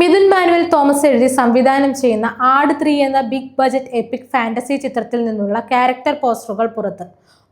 Mithun manual Thomas എഴുതി സംവിധാനം ചെയ്യുന്ന ആട് ത്രീ എന്ന ബിഗ് ബജറ്റ് എപ്പിക് ഫാന്റസി ചിത്രത്തിൽ നിന്നുള്ള ക്യാരക്ടർ പോസ്റ്ററുകൾ പുറത്ത്.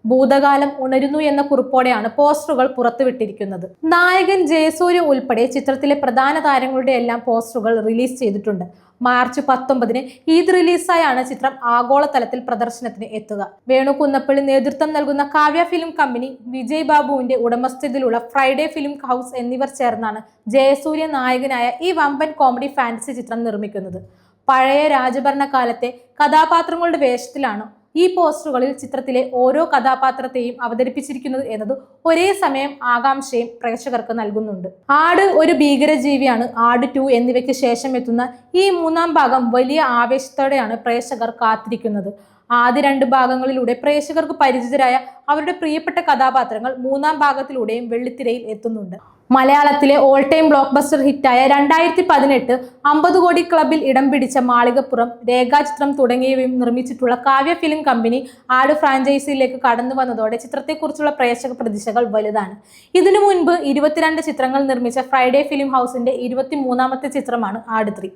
ഭൂതകാലം ഉണരുന്നു എന്ന കുറിപ്പോടെയാണ് പോസ്റ്ററുകൾ പുറത്തുവിട്ടിരിക്കുന്നത്. നായകൻ ജയസൂര്യ ഉൾപ്പെടെ ചിത്രത്തിലെ പ്രധാന താരങ്ങളുടെ എല്ലാം പോസ്റ്ററുകൾ റിലീസ് ചെയ്തിട്ടുണ്ട്. മാർച്ച് പത്തൊമ്പതിന് ഈദ് റിലീസായാണ് ചിത്രം ആഗോളതലത്തിൽ പ്രദർശനത്തിന് എത്തുക. വേണു കുന്നപ്പള്ളി നേതൃത്വം നൽകുന്ന കാവ്യ ഫിലിം കമ്പനി വിജയ് ബാബുവിന്റെ ഉടമസ്ഥതയിലുള്ള ഫ്രൈഡേ ഫിലിം ഹൗസ് എന്നിവർ ചേർന്നാണ് ജയസൂര്യ നായകനായ ഈ വമ്പൻ കോമഡി ഫാൻസി ചിത്രം നിർമ്മിക്കുന്നത്. പഴയ രാജഭരണകാലത്തെ കഥാപാത്രങ്ങളുടെ വേഷത്തിലാണ് ഈ പോസ്റ്ററുകളിൽ ചിത്രത്തിലെ ഓരോ കഥാപാത്രത്തെയും അവതരിപ്പിച്ചിരിക്കുന്നത് എന്നത് ഒരേ സമയം ആകാംക്ഷയും പ്രേക്ഷകർക്ക് നൽകുന്നുണ്ട്. ആട് ഒരു ഭീകരജീവിയാണ്. ആട് ടു എന്നിവയ്ക്ക് ശേഷം എത്തുന്ന ഈ മൂന്നാം ഭാഗം വലിയ ആവേശത്തോടെയാണ് പ്രേക്ഷകർ കാത്തിരിക്കുന്നത്. ആദ്യ രണ്ട് ഭാഗങ്ങളിലൂടെ പ്രേക്ഷകർക്ക് പരിചിതരായ അവരുടെ പ്രിയപ്പെട്ട കഥാപാത്രങ്ങൾ മൂന്നാം ഭാഗത്തിലൂടെയും വെള്ളിത്തിരയിൽ എത്തുന്നുണ്ട്. മലയാളത്തിലെ ഓൾ ടൈം ബ്ലോക്ക് ബസ്റ്റർ ഹിറ്റായ രണ്ടായിരത്തി പതിനെട്ട് അമ്പത് കോടി ക്ലബിൽ ഇടം പിടിച്ച മാളികപ്പുറം രേഖാചിത്രം തുടങ്ങിയവയും നിർമ്മിച്ചിട്ടുള്ള കാവ്യ ഫിലിം കമ്പനി ആട് ഫ്രാഞ്ചൈസിയിലേക്ക് കടന്നു വന്നതോടെ ചിത്രത്തെക്കുറിച്ചുള്ള പ്രേക്ഷക പ്രതീക്ഷകൾ വലുതാണ് ഇതിനു മുൻപ് ഇരുപത്തിരണ്ട് ചിത്രങ്ങൾ നിർമ്മിച്ച ഫ്രൈഡേ ഫിലിം ഹൗസിന്റെ ഇരുപത്തി മൂന്നാമത്തെ ചിത്രമാണ് Aadu three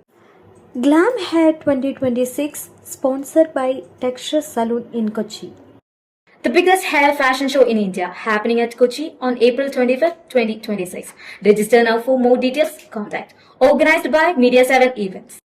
Glam Hair 2026 sponsored by Texture Saloon in Kochi. The biggest hair fashion show in India happening at Kochi on April 25th, 2026. Register now for more details. Contact. Organized by Media 7 Events.